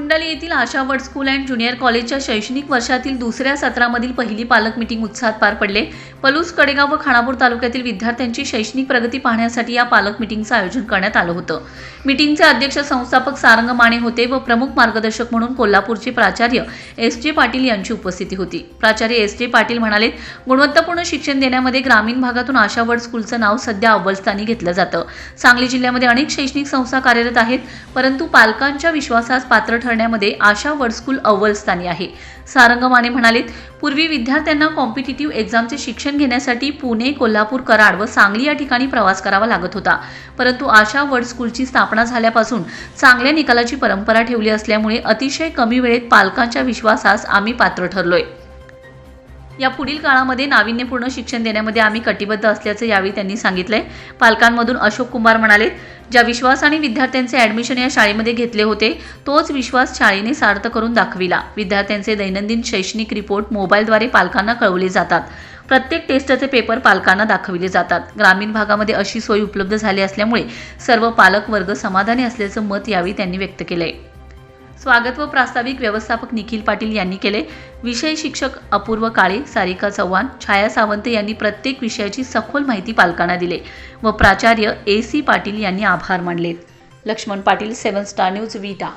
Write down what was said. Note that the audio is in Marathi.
कुंडली येथील Asha world school and junior कॉलेजच्या शैक्षणिक वर्षातील दुसऱ्या सत्रामधील पहिली पालक मिटिंग उत्साहात पार पडले. पलूस कडेगाव व खाणापूर तालुक्यातील विद्यार्थ्यांची शैक्षणिक प्रगती पाहण्यासाठी या पालक मिटिंगचं आयोजन करण्यात आलं होतं. मिटिंगचे अध्यक्ष संस्थापक सारंग माने होते व प्रमुख मार्गदर्शक म्हणून कोल्हापूरचे प्राचार्य एस जे पाटील यांची उपस्थिती होती. प्राचार्य एस जे पाटील म्हणाले गुणवत्तापूर्ण शिक्षण देण्यामध्ये ग्रामीण भागातून आशा वर्ड स्कूलचं नाव सध्या अव्वलस्थानी घेतलं जातं. सांगली जिल्ह्यामध्ये अनेक शैक्षणिक संस्था कार्यरत आहेत परंतु पालकांच्या विश्वासास पात्र ठरण्यामध्ये आशा वर्ड स्कूल अव्वल स्थानी आहे. सारंग माने म्हणाले पूर्वी विद्यार्थ्यांना कॉम्पिटिटिव्ह एक्झामचे शिक्षण घेण्यासाठी पुणे कोल्हापूर कराड व सांगली या ठिकाणी प्रवास करावा लागत होता. परंतु आशा वर्ड स्कूलची स्थापना झाल्यापासून चांगल्या निकालाची परंपरा ठेवली असल्यामुळे अतिशय कमी वेळेत पालकांच्या विश्वासास आम्ही पात्र ठरलोय. या पुढील काळामध्ये नाविन्यपूर्ण शिक्षण देण्यामध्ये आम्ही कटिबद्ध असल्याचं यावेळी त्यांनी सांगितलंय. पालकांमधून अशोक कुमार म्हणाले ज्या विश्वासाने विद्यार्थ्यांचे ॲडमिशन या शाळेमध्ये घेतले होते तोच विश्वास शाळेने सार्थ करून दाखविला. विद्यार्थ्यांचे दैनंदिन शैक्षणिक रिपोर्ट मोबाईलद्वारे पालकांना कळवले जातात. प्रत्येक टेस्टचे पेपर पालकांना दाखविले जातात. ग्रामीण भागामध्ये अशी सोय उपलब्ध झाली असल्यामुळे सर्व पालक वर्ग समाधानी असल्याचं मत यावेळी त्यांनी व्यक्त केलंय. स्वागत व प्रास्ताविक व्यवस्थापक निखिल पाटील यांनी केले. विषय शिक्षक अपूर्व काळे सारिका चव्हाण छाया सावंत यांनी प्रत्येक विषयाची सखोल माहिती पालकांना दिले व प्राचार्य ए सी पाटील यांनी आभार मानले. Laxman Patil seven star news Vita.